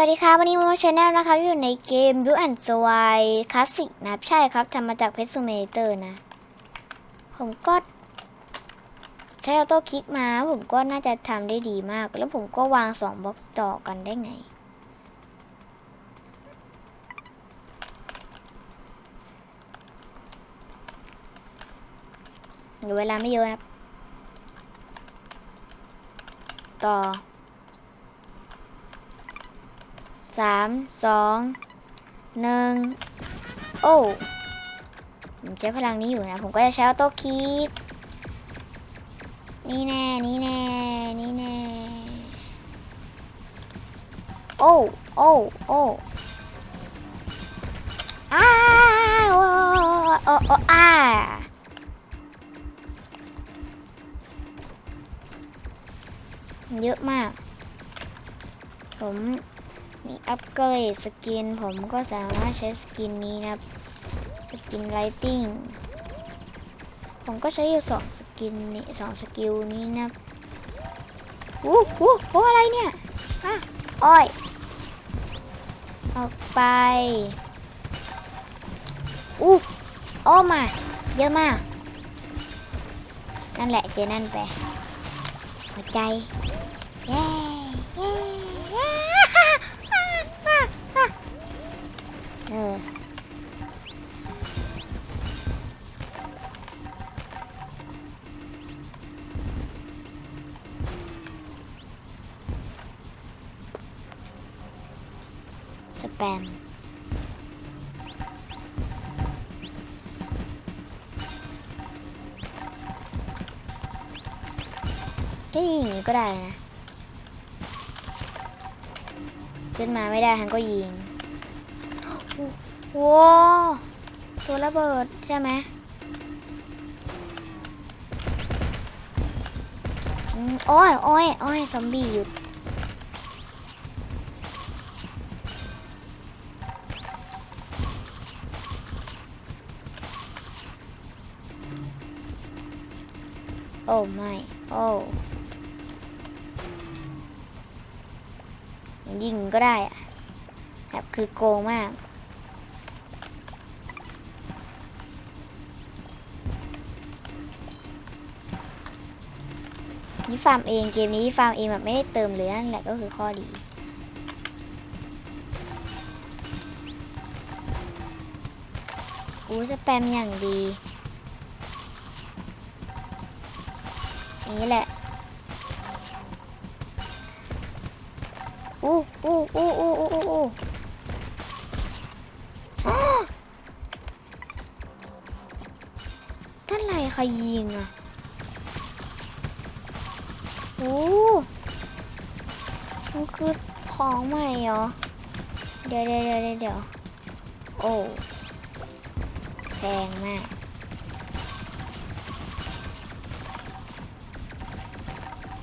วัสดีครับวันนี้โมชาแนลนะครับอยู่ในเกมยูแอนสวายคลาสสิกนะใช่ครับทำมาจากเพชรซูเมเตอร์นะ ผมก็ ใช้ออโต้คลิกมา ผมก็น่าจะทำได้ดีมาก แล้วผมก็วางสองบล็อกต่อกันได้ไงเหลือเวลาไม่เยอะนะครับต่อ สามสองหนึ่งโอ้ผมใช้พลังนี้อยู่นะ ผมก็จะใช้ออโต้คิกนี่แน่ นี่แน่ นี่แน่ โอ้ โอ้ โอ้อ้าโอ้โอ้โอ้อ้าเยอะมาก ผม มีอัปเกรดสกินผมก็สามารถใช้สกินนี้นะสกินไลติ้งผมก็ใช้อยู่สองสกินนี้สองสกิลนี้นะอู้หูโอ้อะไรเนี่ยอะอ้อย ออกไปอู้โอ้มา เยอะมาก นั่นแหละเจนั่นไป หัวใจ แปมก็ยิงอย่างนี้ก็ได้นะขึ้นมาไม่ได้ทันก็ยิงว้าวตัวระเบิดใช่ไหมอืมโอ้ยโอ้ยโอ้ยซอมบี้หยุด โอ้ไม่โอ้ยิงก็ได้อะแบบคือโกงมากนี่ฟาร์มเองเกมนี้ฟาร์มเองแบบไม่ได้เติมเลยนั่นแหละก็คือข้อดีอู้สแปมอย่างดี อย่างนี้แหละอู้อู้อู้อู้อู้อู้อู้อ้อท่านไรใครยิงอะโอ้มันคือของใหม่เหรอ เดี๋ยวเดี๋ยวเดี๋ยวเดี๋ยวโอ้แพงมาก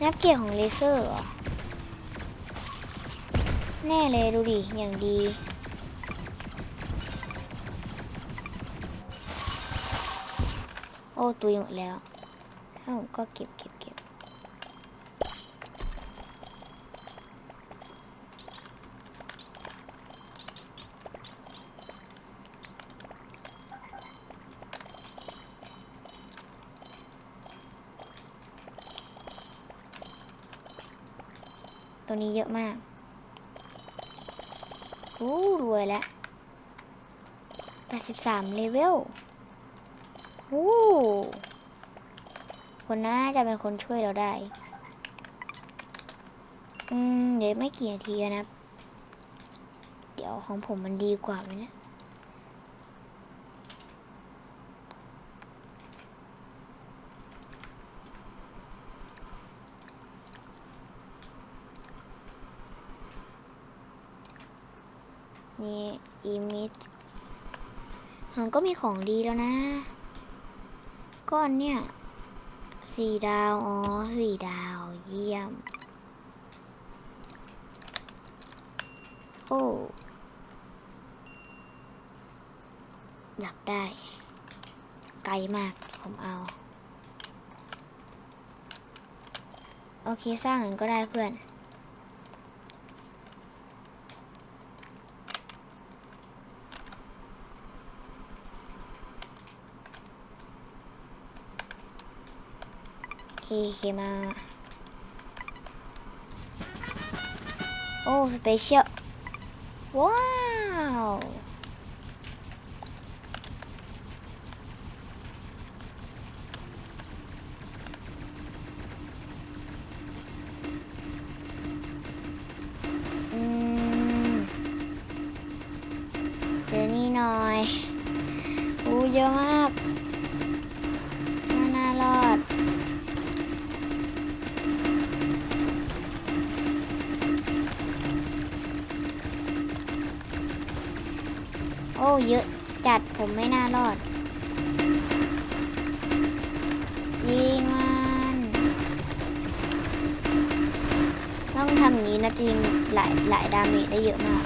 นับเกียร์ของเลเซอร์เหรอแน่เลยดูดิ อย่างดีโอ้ตุยหมดแล้วถ้าผมก็เก็บเก็บ ตัวนี้เยอะมากอู้รวยแล้ว83เลเวลอู้คนน่าจะเป็นคนช่วยเราได้ อืม เดี๋ยวไม่กี่นาทีนะ เดี๋ยวของผมมันดีกว่าไหมเนะ นี่อีมิดมันก็มีของดีแล้วนะ ก้อนเนี่ยสี่ดาว อ๋อสี่ดาว เยี่ยม โอ้หลับได้ ไกลมาก ผมเอา โอเค สร้างอื่นก็ได้เพื่อน เคเคมาโอ้สเปเชี อ้เยอะจัดผมไม่น่ารอด ยิงมัน ต้องทำอย่างนี้นะจริงหลายหลายดาเมจได้เยอะมาก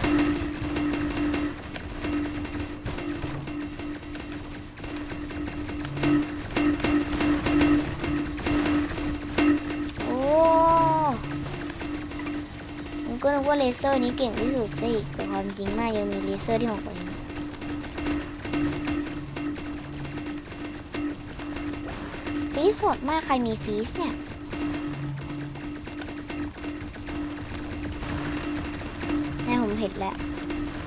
โอ้ผมก็นึกว่าเลเซอร์นี้เก่งที่สุดสิแต่ความจริงมากยังมีเลเซอร์ที่ของกว่านี้ ฟีสสดมากใครมีฟีสเนี่ยแม่ผมเห็นแล้ว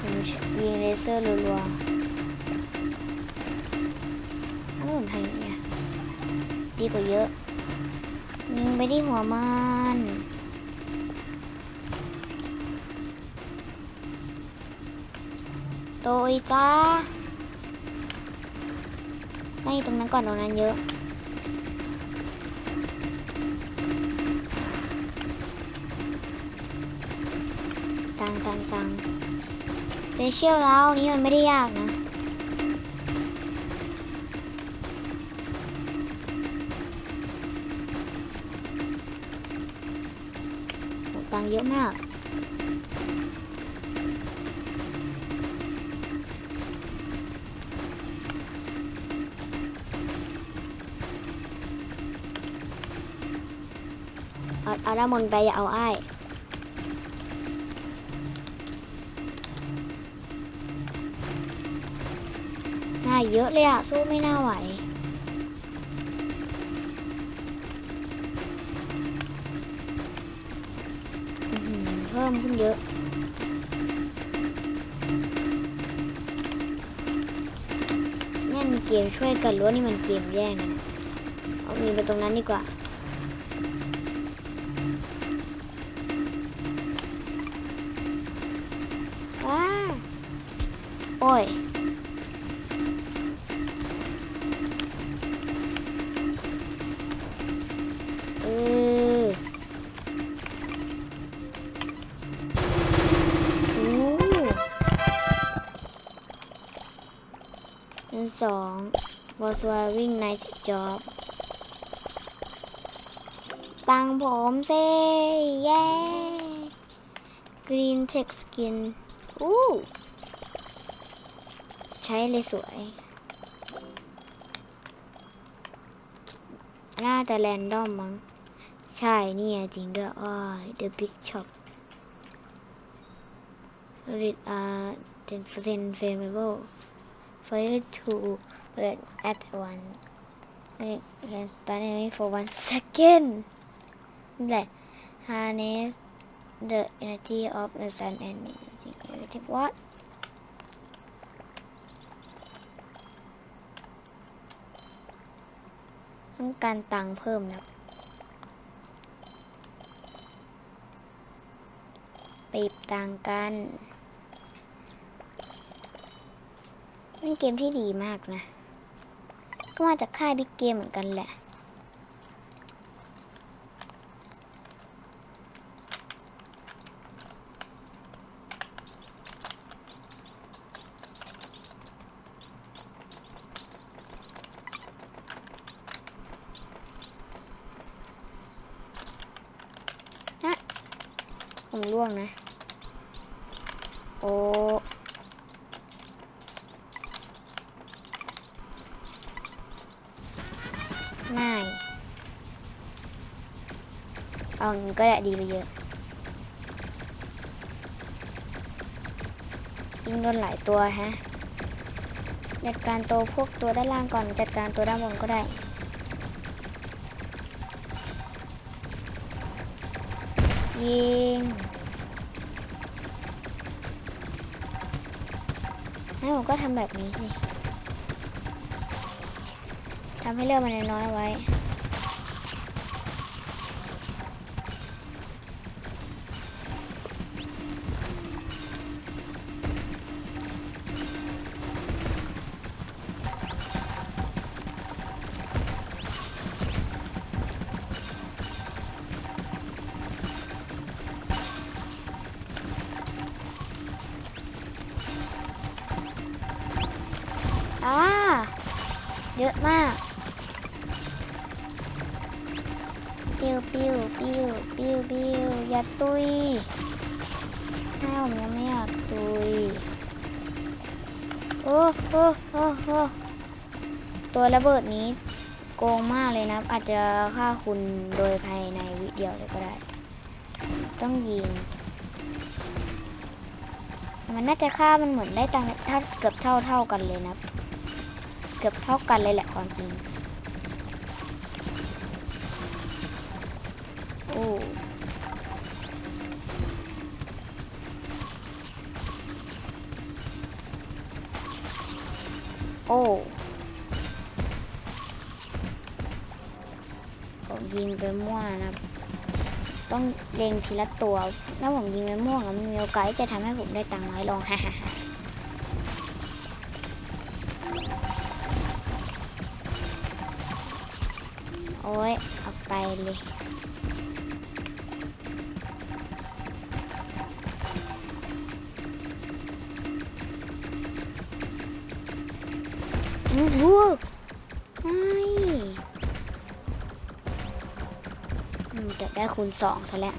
ผมยิงเลเซอร์รัวๆแล้วผมทำยังไงดีกว่าเยอะยิงไปที่หัวมันโตยจ้าไม่ตรงนั้นก่อนตรงนั้นเยอะ ตังตังตังเปเชียลแล้วนี่มันไม่ได้ยากนะตังเยอะมากเอาเอาด้านบนไปอย่าเอาอ้าย เยอะเลยอะสู้ไม่น่าไหว เพิ่มขึ้นเยอะ นี่มันเกมช่วยกันล้วนี่มันเกมแย่งกันอะเอามีไปตรงนั้นดีกว่า 2 was wearing nice job ตังผมเซ่เย้ green tech skin อู้ใช้เลยสวย น่าจะแรนดอมมั้ง ใช่นี่จริงด้วยอ้อย the big shop it are 10% favorable flammable fire to burn at one and it can start only for one second นั่นแหละ harness the energy of the sun and negative what ต้องการตังค์เพิ่มนะปหยิบตังกัน เป็นเกมที่ดีมากนะ ก็มาจากค่ายบิ๊กเกมเหมือนกันแหละผมร่วงนะ โอ้ เอาก็ได้ดีไปเยอะยิงโดนหลายตัวฮะจัดการตัวพวกตัวด้านล่างก่อนจัดการตัวด้านบนก็ได้ยิงงั้นผมก็ทำแบบนี้สิทำให้เลือดมันน้อยไว้ อะมาก ปิวปิวปิวปิวปิวอย่าตุยให้ผมยังไม่อยากตุย โอ้โอ้โอ้โอ้ตัวระเบิดนี้โกงมากเลยนะ อาจจะฆ่าคุณโดยภายในวิเดียวเลยก็ได้ ต้องยิง มันน่าจะฆ่ามันเหมือนได้ตังค์ถ้าเกือบเท่าเท่ากันเลยนะ เกือบเท่ากันเลยแหละความจริง โอ้โอ้ผมยิงไปมั่วนะ ต้องเล็งทีละตัว ถ้าผมยิงไปมั่วแล้วมันมีโอกาสที่จะทำให้ผมได้ตังค์น้อยลงฮ่าฮ่า ยเอาไปเลยอู้หูไม่จะได้คูณสองซะแล้ว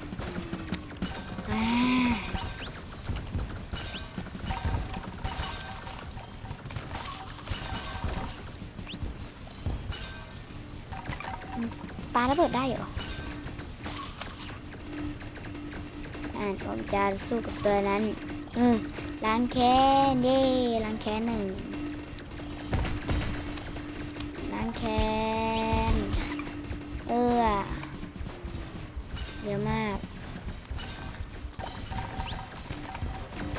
ระเบิดได้เหรออ่าผมจะสู้กับตัวนั้นอืมล้างแค้นเย่ล้างแค้นหนึ่งล้างแค้นเอื้อเยอะมาก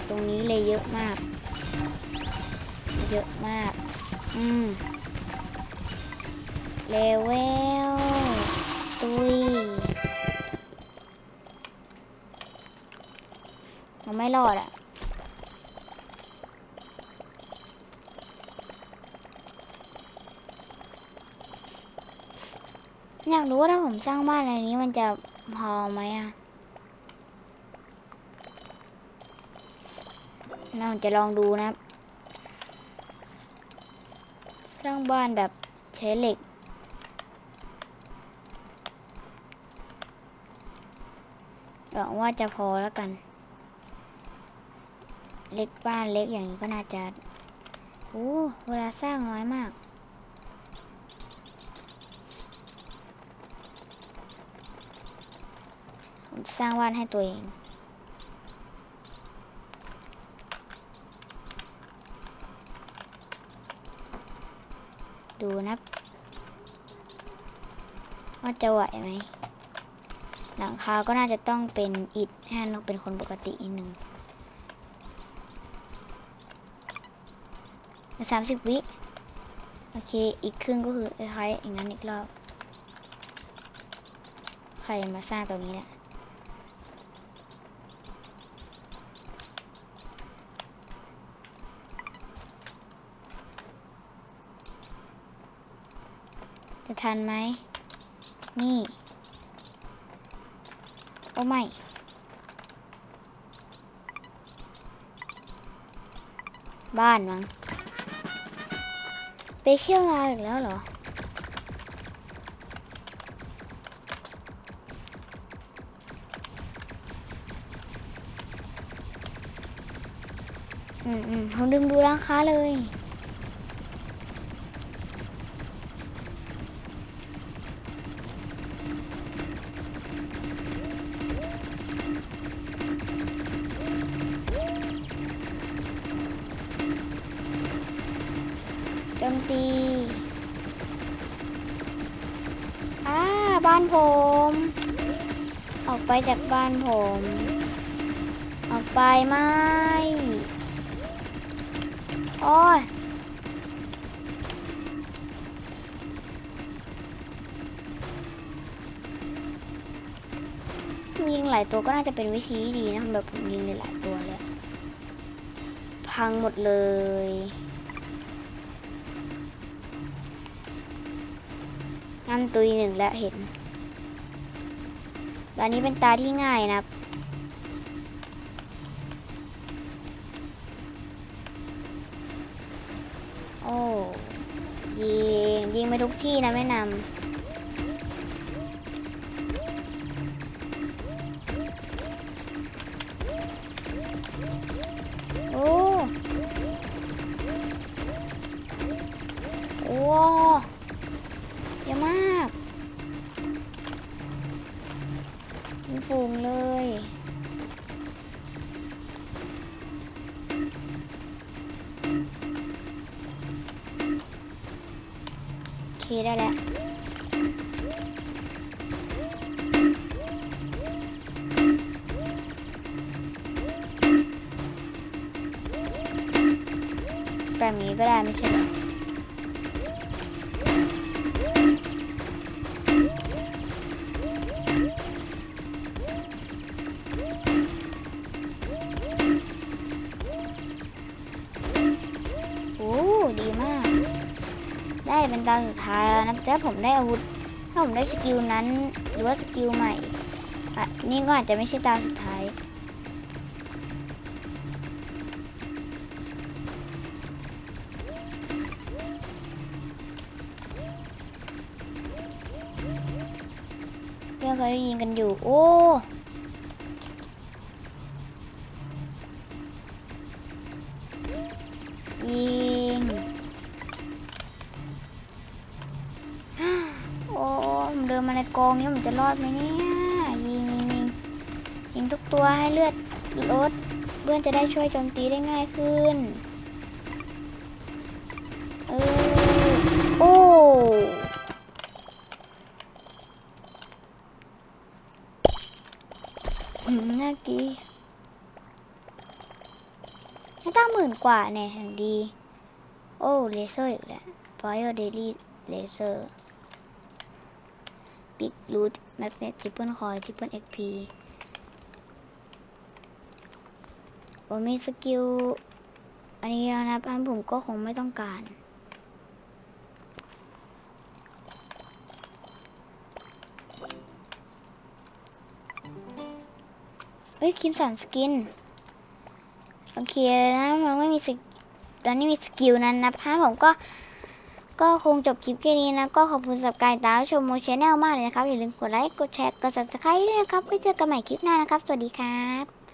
ตรงนี้เลยเยอะมาก เยอะมาก อืมเลเวล ตุยมันไม่รอดอะอยากรู้ว่าถ้าผมสร้างบ้านอะไรนี้มันจะพอไหมอะเราจะลองดูนะครับสร้างบ้านแบบใช้เหล็ก หวังว่าจะพอแล้วกัน เล็กบ้านเล็กอย่างนี้ก็น่าจะโอ้เวลาสร้างน้อยมาก ผมสร้างบ้านให้ตัวเองดูนะว่าจะไหวไหม หลังคาก็น่าจะต้องเป็นอิฐให้นกเป็นคนปกตินิดนึงสามสิบวิโอเค อีกครึ่งก็คือคล้ายอย่างนั้นอีกรอบ ใครมาสร้างตรงนี้เนี่ยจะทันไหม นี่ โอ้ไม่ บ้านมั้งไปเชี่ยวมาอีกแล้วเหรอ อืมอืมผมลืมดูร้านค้าเลย โจมตี อ่า บ้านผม ออกไปจากบ้านผม ออกไปไม่โอ้ยยิงหลายตัวก็น่าจะเป็นวิธีที่ดีนะแบบผมยิงหลายตัวเลย พังหมดเลย นั่นตุยหนึ่งแล้วเห็นตอนนี้เป็นตาที่ง่ายนะครับโอ้ยิงยิงไปทุกที่นะแม่นำ เคได้แล้วแบบนี้ก็ได้ไม่ใช่หรอ เป็นตาสุดท้ายแล้วนะถ้าผมได้อาวุธ ถ้าผมได้สกิลนั้นหรือว่าสกิลใหม่นี่ก็อาจจะไม่ใช่ตาสุดท้าย เรื่องเขาได้ยิงกันอยู่ โอ้ จะรอดไหมเนี่ยยิงยิงยิงยิงทุกตัวให้เลือดลดเพื่อนจะได้ช่วยโจมตีได้ง่ายขึ้นเออโอ้อืมน่ากีให้ตั้งหมื่นกว่าเนี่ยอย่างดี โอ้เลเซอร์อีกแล้ว Fire Daily Laser Big Root Magnet Triple Coil Triple XP ผมมีสกิล อันนี้แล้วนะพันผมก็คงไม่ต้องการเฮ้ยคิมสันสกิน โอเคนะมันไม่มีสกตอนนี้มีสกิลนั้นนะพะผมก็ ก็คงจบคลิปแค่นี้นะ ก็ขอบคุณสำหรับการตามชมโมชแนลมากเลยนะครับ อย่าลืมกดไลค์ กดแชร์ กด subscribe ด้วยนะครับไว้เจอกันใหม่คลิปหน้านะครับ สวัสดีครับ